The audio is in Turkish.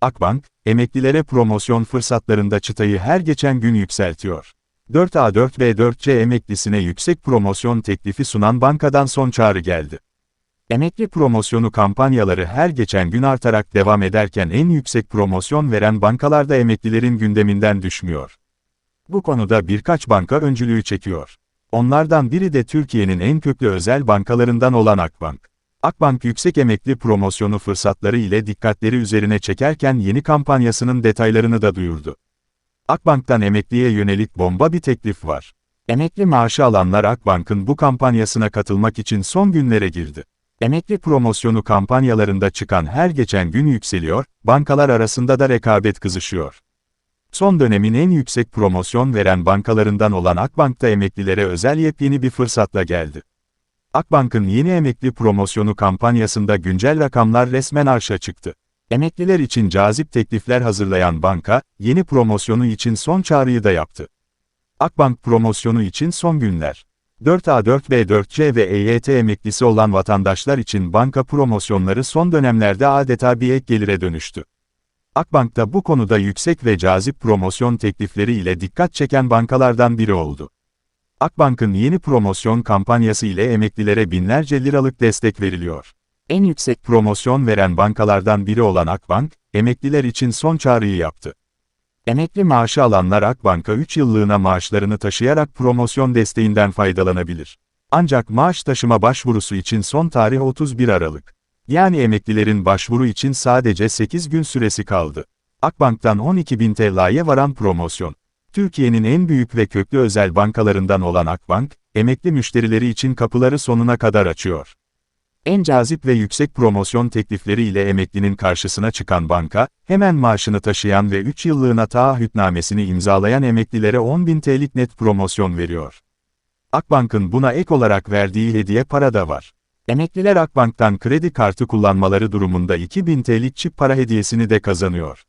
Akbank, emeklilere promosyon fırsatlarında çıtayı her geçen gün yükseltiyor. 4A4 ve 4C emeklisine yüksek promosyon teklifi sunan bankadan son çağrı geldi. Emekli promosyonu kampanyaları her geçen gün artarak devam ederken en yüksek promosyon veren bankalarda emeklilerin gündeminden düşmüyor. Bu konuda birkaç banka öncülüğü çekiyor. Onlardan biri de Türkiye'nin en köklü özel bankalarından olan Akbank. Akbank yüksek emekli promosyonu fırsatları ile dikkatleri üzerine çekerken yeni kampanyasının detaylarını da duyurdu. Akbank'tan emekliye yönelik bomba bir teklif var. Emekli maaşı alanlar Akbank'ın bu kampanyasına katılmak için son günlere girdi. Emekli promosyonu kampanyalarında çıkan her geçen gün yükseliyor, bankalar arasında da rekabet kızışıyor. Son dönemin en yüksek promosyon veren bankalarından olan Akbank'ta emeklilere özel yepyeni bir fırsatla geldi. Akbank'ın yeni emekli promosyonu kampanyasında güncel rakamlar resmen arşa çıktı. Emekliler için cazip teklifler hazırlayan banka, yeni promosyonu için son çağrıyı da yaptı. Akbank promosyonu için son günler. 4A4B 4C ve EYT emeklisi olan vatandaşlar için banka promosyonları son dönemlerde adeta bir ek gelire dönüştü. Akbank da bu konuda yüksek ve cazip promosyon teklifleri ile dikkat çeken bankalardan biri oldu. Akbank'ın yeni promosyon kampanyası ile emeklilere binlerce liralık destek veriliyor. En yüksek promosyon veren bankalardan biri olan Akbank, emekliler için son çağrıyı yaptı. Emekli maaşı alanlar Akbank'a 3 yıllığına maaşlarını taşıyarak promosyon desteğinden faydalanabilir. Ancak maaş taşıma başvurusu için son tarih 31 Aralık. Yani emeklilerin başvuru için sadece 8 gün süresi kaldı. Akbank'tan 12.000 TL'ye varan promosyon. Türkiye'nin en büyük ve köklü özel bankalarından olan Akbank, emekli müşterileri için kapıları sonuna kadar açıyor. En cazip ve yüksek promosyon teklifleriyle emeklinin karşısına çıkan banka, hemen maaşını taşıyan ve 3 yıllığına taahhütnamesini imzalayan emeklilere 10.000 TL'lik net promosyon veriyor. Akbank'ın buna ek olarak verdiği hediye para da var. Emekliler Akbank'tan kredi kartı kullanmaları durumunda 2000 TL'lik çip para hediyesini de kazanıyor.